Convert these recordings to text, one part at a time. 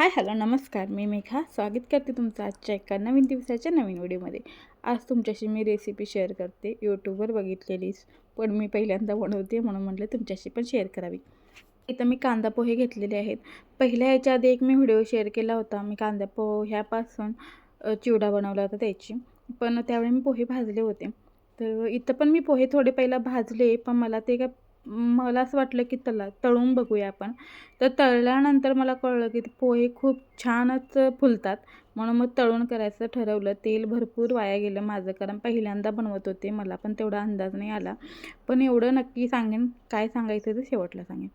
Hi hello नमस्कार. मी मेघा. स्वागत करते तुमचं आजच्या एका नवीन दिवसाच्या नवीन व्हिडिओमध्ये. आज तुमच्याशी मी रेसिपी शेअर करते. यूट्यूबवर बघितलेलीच पण मी पहिल्यांदा बनवते म्हणून म्हटलं तुमच्याशी पण शेअर करावी. इथं मी कांदा पोहे घेतलेले आहेत. पहिल्या याच्या आधी एक मी व्हिडिओ शेअर केला होता. मी कांदा पोह्यापासून चिवडा बनवला होता त्याची. पण त्यावेळी मी पोहे भाजले होते. तर इथं पण मी पोहे थोडे पहिला भाजले पण मला ते काय मला असं वाटलं की तला तळून बघूया आपण. तर तळल्यानंतर मला कळलं की ते पोहे खूप छानच फुलतात. म्हणून मग तळून करायचं ठरवलं. तेल भरपूर वाया गेलं माझं कारण पहिल्यांदा बनवत होते. मला पण तेवढा अंदाज नाही आला. पण एवढं नक्की सांगेन काय सांगायचं ते शेवटला सांगेन.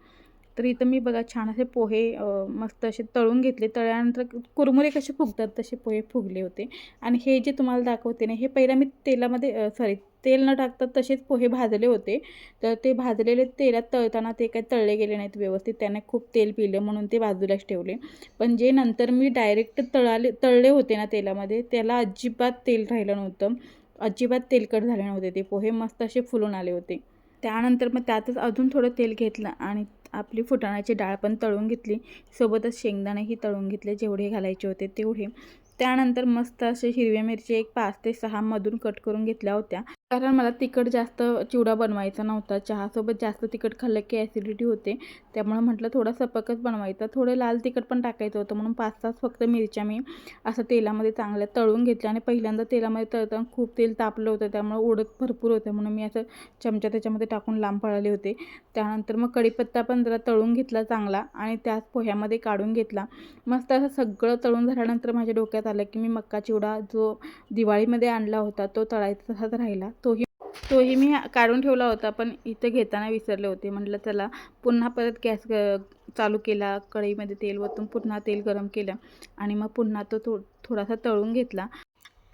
तर इथं मी बघा छान असे पोहे मस्त असे तळून घेतले. तळल्यानंतर कुरमुरे कसे फुगतात तसे पोहे फुगले होते. आणि हे जे तुम्हाला दाखवते ना हे पहिला मी तेलामध्ये सॉरी तेल न टाकता तसेच पोहे भाजले होते. तर ते भाजलेले तेलात तळताना ते काही तळले गेले नाहीत व्यवस्थित. त्याने खूप तेल पिलं म्हणून ते बाजूलाच ठेवले. पण जे नंतर मी डायरेक्ट तळाले तळले होते ना तेलामध्ये त्याला अजिबात तेल राहिलं नव्हतं. अजिबात तेलकट झाले नव्हते ते पोहे. मस्त असे फुलून आले होते. त्यानंतर मग त्यातच अजून थोडं तेल घेतलं आणि आपली फुटाण्याची डाळ पण तळून घेतली. सोबतच शेंगदाणेही तळून घेतले जेवढे घालायचे होते तेवढे. त्यानंतर मस्त असे हिरव्या मिरची एक पाच ते सहा मधून कट करून घेतल्या होत्या. कारण मला तिखट जास्त चिवडा बनवायचा नव्हता. चहासोबत जास्त तिखट खाल्लं की ॲसिडिटी होते. त्यामुळे म्हटलं थोडा सपकच बनवायचा. थोडं लाल तिखट पण टाकायचं होतं. म्हणून पाच तास फक्त मिरच्या मी असं तेलामध्ये चांगल्या तळून घेतल्या. आणि पहिल्यांदा तेलामध्ये तळताना खूप तेल तापलं होतं. त्यामुळे उडत भरपूर होतं. म्हणून मी असं चमचा त्याच्यामध्ये टाकून लांब पळाले होते. त्यानंतर मग कढीपत्ता पण जरा तळून घेतला चांगला. आणि त्याच पोह्यामध्ये काढून घेतला. मस्त असं सगळं तळून झाल्यानंतर माझ्या डोक्यात आलं की मी मक्का चिवडा जो दिवाळीमध्ये आणला होता तो तळायचा तसाच राहिला. तोही तोही मी काढून ठेवला होता पण इथे घेताना विसरले होते. म्हटलं चला पुन्हा परत गॅस ग चालू केला कढईमध्ये तेल ओतून पुन्हा तेल गरम केलं आणि मग पुन्हा तो थो थोडासा तळून घेतला.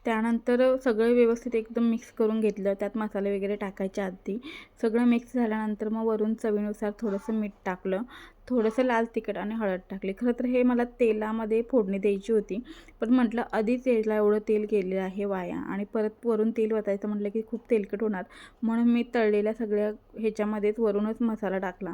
त्यानंतर सगळं व्यवस्थित एकदम मिक्स करून घेतलं. त्यात मसाले वगैरे टाकायच्या आधी. सगळं मिक्स झाल्यानंतर मग वरून चवीनुसार थोडंसं मीठ टाकलं. थोडंसं लाल तिखट आणि हळद टाकली. खरं तर हे मला तेलामध्ये फोडणी द्यायची होती. पण म्हटलं आधीच याला एवढं तेल गेलेलं आहे वाया. आणि परत वरून तेल वतायचं म्हटलं की खूप तेलकट होणार. म्हणून मी तळलेल्या सगळ्या ह्याच्यामध्येच वरूनच मसाला टाकला.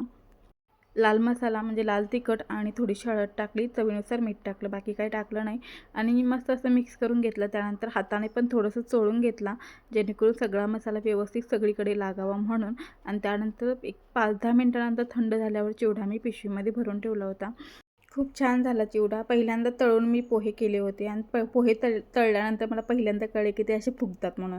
लाल मसाला म्हणजे लाल तिखट आणि थोडीशी हळद टाकली. चवीनुसार मीठ टाकलं. बाकी काही टाकलं नाही. आणि मी मस्त असं मिक्स करून घेतलं. त्यानंतर हाताने पण थोडंसं चोळून घेतला जेणेकरून सगळा मसाला व्यवस्थित सगळीकडे लागावा म्हणून. आणि त्यानंतर एक पाच दहा मिनटानंतर थंड झाल्यावर चिवडा मी पिशवीमध्ये भरून ठेवला होता. खूप छान झाला चिवडा. पहिल्यांदा तळून मी पोहे केले होते. आणि प पोहे तळ तळल्यानंतर मला पहिल्यांदा कळे की ते असे फुगतात म्हणून.